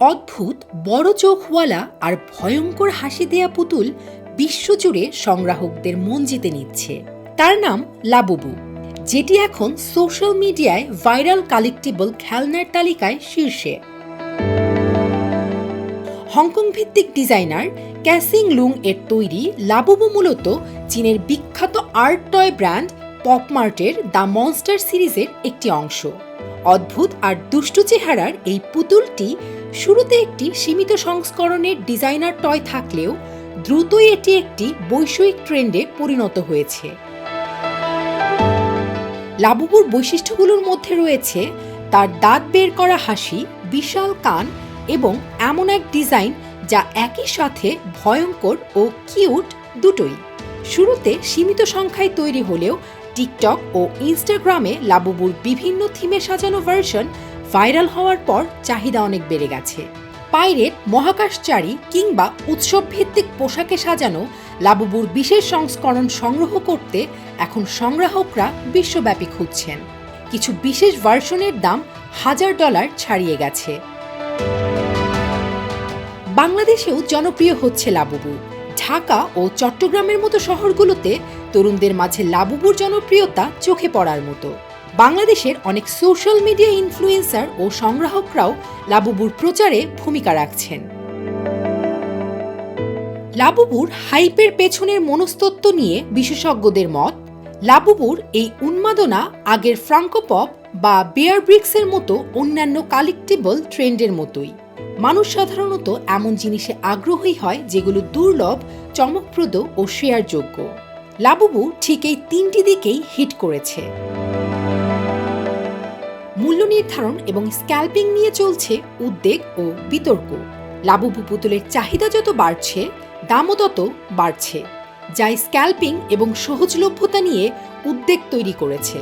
অদ্ভুত, বড় চোখওয়ালা আর ভয়ঙ্কর হাসি দেয়া পুতুল বিশ্বজুড়ে সংগ্রাহকদের মন জিতে নিচ্ছে। তার নাম লাবুবু, যেটি এখন সোশ্যাল মিডিয়ায় ভাইরাল কালেক্টিবল খেলনার তালিকায় শীর্ষে। হংকং ভিত্তিক ডিজাইনার ক্যাসিং লুং এর তৈরি লাবুবু মূলত চীনের বিখ্যাত আর্ট টয় ব্র্যান্ড পপমার্টের দ্য মনস্টার সিরিজের একটি অংশ। অদ্ভুত আর দুষ্টু চেহারার এই পুতুলটি শুরুতে একটি সীমিত সংস্করণের ডিজাইনার টয় থাকলেও দ্রুতই এটি একটি বৈষয়িক ট্রেন্ডে পরিণত হয়েছে। লাবুবুর বৈশিষ্ট্যগুলোর মধ্যে রয়েছে তার দাঁত বের করা হাসি, বিশাল কান এবং এমন এক ডিজাইন যা একই সাথে ভয়ঙ্কর ও কিউট দুটোই। শুরুতে সীমিত সংখ্যায় তৈরি হলেও টিকটক ও ইনস্টাগ্রামে লাবুবুর বিভিন্ন থিমে সাজানো ভার্সন ভাইরাল হওয়ার পর চাহিদা অনেক বেড়ে গেছে। পাইরেট, মহাকাশচারী কিংবা উৎসব ভিত্তিক পোশাকে সাজানো লাবুবুর বিশেষ সংস্করণ সংগ্রহ করতে এখন সংগ্রাহকরা বিশ্বব্যাপী খুঁজছেন। কিছু বিশেষ ভার্সনের দাম হাজার ডলার ছাড়িয়ে গেছে। বাংলাদেশেও জনপ্রিয় হচ্ছে লাবুবু। ঢাকা ও চট্টগ্রামের মতো শহরগুলোতে তরুণদের মাঝে লাবুবুর জনপ্রিয়তা চোখে পড়ার মতো। বাংলাদেশের অনেক সোশ্যাল মিডিয়া ইনফ্লুয়েন্সার ও সংগ্রাহকরাও লাবুবুর প্রচারে ভূমিকা রাখছেন। লাবুবুর হাইপের পেছনের মনস্তত্ত্ব নিয়ে বিশেষজ্ঞদের মত, লাবুবুর এই উন্মাদনা আগের ফ্রাঙ্কোপপ বা বেয়ার ব্রিক্সের মতো অন্যান্য কালেক্টিবল ট্রেন্ডের মতোই। মানুষ সাধারণত এমন জিনিসে আগ্রহী হয় যেগুলো দুর্লভ, চমকপ্রদ ও শেয়ারযোগ্য। লাবুবু ঠিক এই তিনটি দিকেই হিট করেছে। মূল্য নির্ধারণ এবং স্ক্যাল্পিং নিয়ে চলছে উদ্বেগ ও বিতর্ক। লাবুবু পুতুলের চাহিদা যত বাড়ছে, দামও তত বাড়ছে, যা স্ক্যাল্পিং এবং সহজলভ্যতা নিয়ে উদ্বেগ তৈরি করেছে।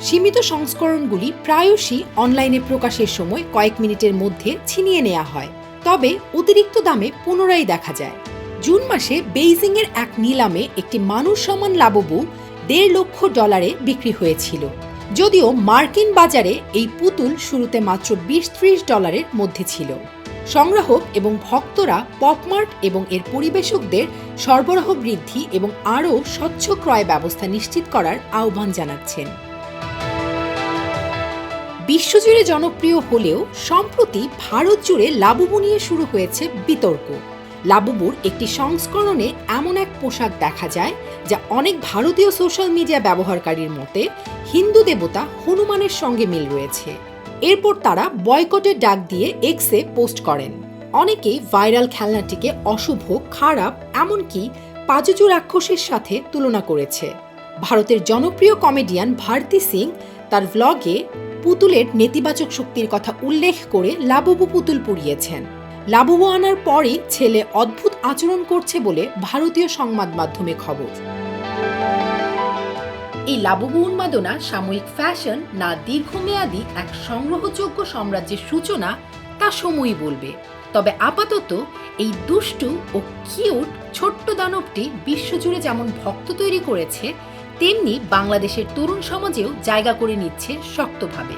সীমিত সংস্করণগুলি প্রায়শই অনলাইনে প্রকাশের সময় কয়েক মিনিটের মধ্যে ছিনিয়ে নেওয়া হয়, তবে অতিরিক্ত দামে পুনরায় দেখা যায়। জুন মাসে বেইজিংয়ের এক নিলামে একটি মানুষ সমান লাববু দেড় লক্ষ ডলারে বিক্রি হয়েছিল। যদিও মার্কিন বাজারে এই পুতুল শুরুতে মাত্র বিশ ত্রিশ ডলারের মধ্যে ছিল। সংগ্রাহক এবং ভক্তরা পপমার্ট এবং এর পরিবেশকদের সরবরাহ বৃদ্ধি এবং আরও স্বচ্ছ ক্রয় ব্যবস্থা নিশ্চিত করার আহ্বান জানাচ্ছেন। বিশ্বজুড়ে জনপ্রিয় হলেও সম্প্রতি ভারত জুড়ে লাবুবু নিয়ে শুরু হয়েছে বিতর্ক। লাবুবুর একটি সংস্করণে এমন এক পোশাক দেখা যায় যা অনেক ভারতীয় সোশ্যাল মিডিয়া ব্যবহারকারীর মতে হিন্দু দেবতা হনুমানের সঙ্গে মিল রয়েছে। এরপর তারা বয়কটের ডাক দিয়ে এক্সে পোস্ট করেন। অনেকেই ভাইরাল খেলনাটিকে অশুভ, খারাপ, এমনকি পাজুজু রাক্ষসের সাথে তুলনা করেছে। ভারতের জনপ্রিয় কমেডিয়ান ভারতী সিং তার ভ্লগে পুতুলের নেতিবাচক শক্তির কথা উল্লেখ করে লাবুবু পুতুল পুড়িয়েছেন। লাবুবু আনার পরই ছেলে অদ্ভুত আচরণ করছে বলে ভারতীয় সংবাদ মাধ্যমে খবর। এই লাবুবু উন্মাদনা সাময়িক ফ্যাশন না দীর্ঘমেয়াদী এক সংগ্রহযোগ্য সাম্রাজ্যের সূচনা তা সময়ই বলবে। তবে আপাতত এই দুষ্টু ও কিউট ছোট্ট দানবটি বিশ্বজুড়ে যেমন ভক্ত তৈরি করেছে, তেমনি বাংলাদেশের তরুণ সমাজেও জায়গা করে নিচ্ছে শক্তভাবে।